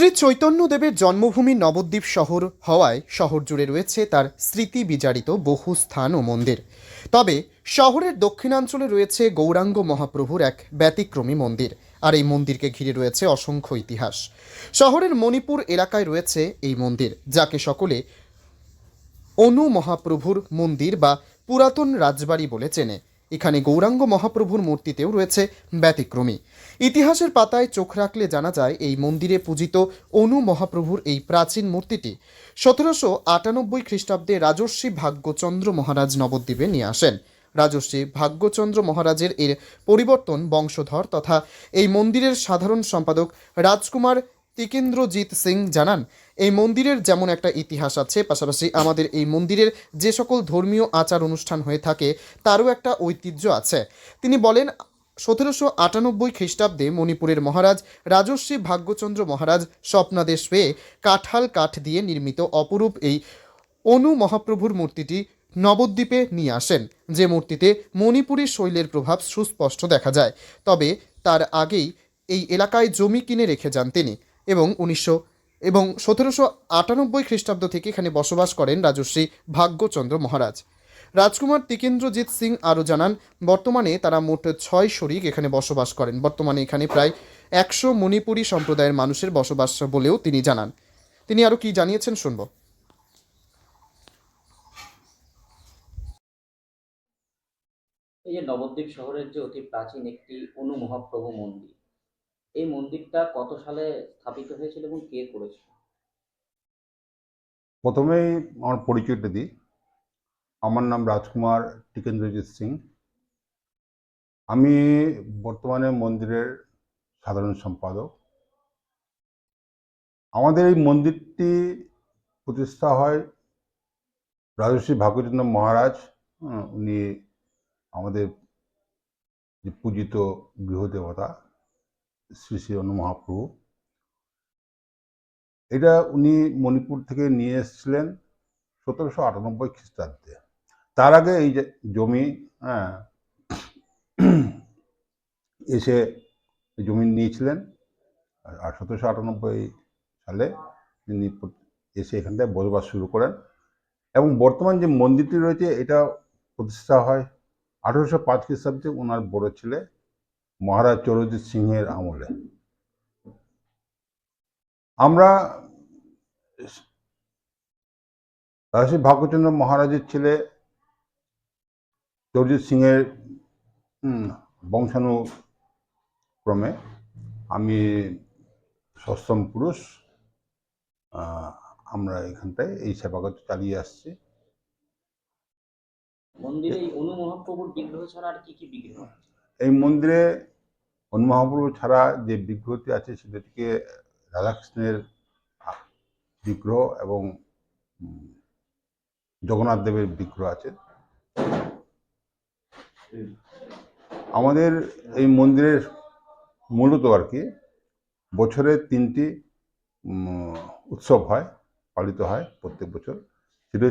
শ্রী চৈতন্যদেবের জন্মভূমি নবদ্বীপ শহর হওয়ায় শহর জুড়ে রয়েছে তার স্মৃতি বিজারিত বহু স্থান ও মন্দির। তবে শহরের দক্ষিণাঞ্চলে রয়েছে গৌরাঙ্গ মহাপ্রভুর এক ব্যতিক্রমী মন্দির, আর এই মন্দিরকে ঘিরে রয়েছে অসংখ্য ইতিহাস। শহরের মণিপুর এলাকায় রয়েছে এই মন্দির, যাকে সকলে অনু মহাপ্রভুর মন্দির বা পুরাতন রাজবাড়ি বলে চেনে। এখানে গৌরাঙ্গ মহাপ্রভুর মূর্তিতেও রয়েছে ব্যতিক্রমী। ইতিহাসের পাতায় চোখ রাখলে জানা যায়, এই মন্দিরে পূজিত অনু মহাপ্রভুর এই প্রাচীন মূর্তিটি সতেরোশো আটানব্বই খ্রিস্টাব্দে রাজর্ষি ভাগ্যচন্দ্র মহারাজ নবদ্বীপে নিয়ে আসেন। রাজর্ষি ভাগ্যচন্দ্র মহারাজের এর পরিবর্তন বংশধর তথা এই মন্দিরের সাধারণ সম্পাদক রাজকুমার তিকেন্দ্রজিৎ সিং জানান, এই মন্দিরের যেমন একটা ইতিহাস আছে, পাশাপাশি আমাদের এই মন্দিরের যে সকল ধর্মীয় আচার অনুষ্ঠান হয়ে থাকে, তারও একটা ঐতিহ্য আছে। তিনি বলেন, সতেরোশো আটানব্বই খ্রিস্টাব্দে মণিপুরের মহারাজ রাজর্ষি ভাগ্যচন্দ্র মহারাজ স্বপ্নাদেশ পেয়ে কাঁঠাল কাঠ দিয়ে নির্মিত অপরূপ এই অনু মহাপ্রভুর মূর্তিটি নবদ্বীপে নিয়ে আসেন, যে মূর্তিতে মণিপুরী শৈলের প্রভাব সুস্পষ্ট দেখা যায়। তবে তার আগেই এই এলাকায় জমি কিনে রেখে যান তিনি। এবং উনিশশো এবং সতেরোশো আটানব্বই খ্রিস্টাব্দ থেকে এখানে বসবাস করেন রাজশ্রী ভাগ্যচন্দ্র মহারাজ। রাজকুমার তিকেন্দ্রজিৎ সিং আরও জানান, বর্তমানে তারা মোট ছয় শরিক এখানে বসবাস করেন। বর্তমানে এখানে প্রায় একশো মণিপুরী সম্প্রদায়ের মানুষের বসবাস বলেও তিনি জানান। তিনি আরও কি জানিয়েছেন শুনব। এই যে নবদ্বীপ শহরের যে অতি প্রাচীন একটি অনু মহাপ্রভু মন্দির এই মন্দিরটা কত সালে স্থাপিত হয়েছিল এবং কে করেছিল? প্রথমেই আমার পরিচয়টা দিই। আমার নাম রাজকুমার টিকেন্দ্রজিৎ সিং। আমি বর্তমানে মন্দিরের সাধারণ সম্পাদক। আমাদের এই মন্দিরটি প্রতিষ্ঠা হয় রাজর্ষি ভাগ্যচন্দ্র মহারাজ উনি আমাদের যে পূজিত গৃহদেবতা শ্রী শ্রী মহাপ্রভু এটা উনি মণিপুর থেকে নিয়ে এসেছিলেন সতেরোশো আটানব্বই খ্রিস্টাব্দে। তার আগে এই যে জমি হ্যাঁ এসে জমি নিয়েছিলেন। আর- সতেরোশো আটানব্বই সালে তিনি এসে এখানটায় বসবাস শুরু করেন। এবং বর্তমান যে মন্দিরটি রয়েছে, এটা প্রতিষ্ঠা হয় আঠেরোশো পাঁচ খ্রিস্টাব্দে। ওনার বড় ছেলে মহারাজ চরজিৎ সিংহের আমলে আমরা রাজশ্রী ভাগ্যচন্দ্র মহারাজের ছেলে চরজিৎ সিংয়ের বংশানুক্রমে আমি সষ্টম পুরুষ আমরা এখানটায় এই সেবাগত চালিয়ে আসছি মন্দিরে এই অনু মহাপ্রভুর বিগ্রহ ছাড়া আর কি কি বিগ্রহ? এই মন্দিরে মহাপ্রভু ছাড়া যে বিগ্রহটি আছে সেটাটিকে রাধাকৃষ্ণের বিগ্রহ এবং জগন্নাথ দেবের বিগ্রহ আছে। আমাদের এই মন্দিরের মূলত আর কি, বছরে তিনটি উৎসব হয়, পালিত হয় প্রত্যেক বছর। সেটা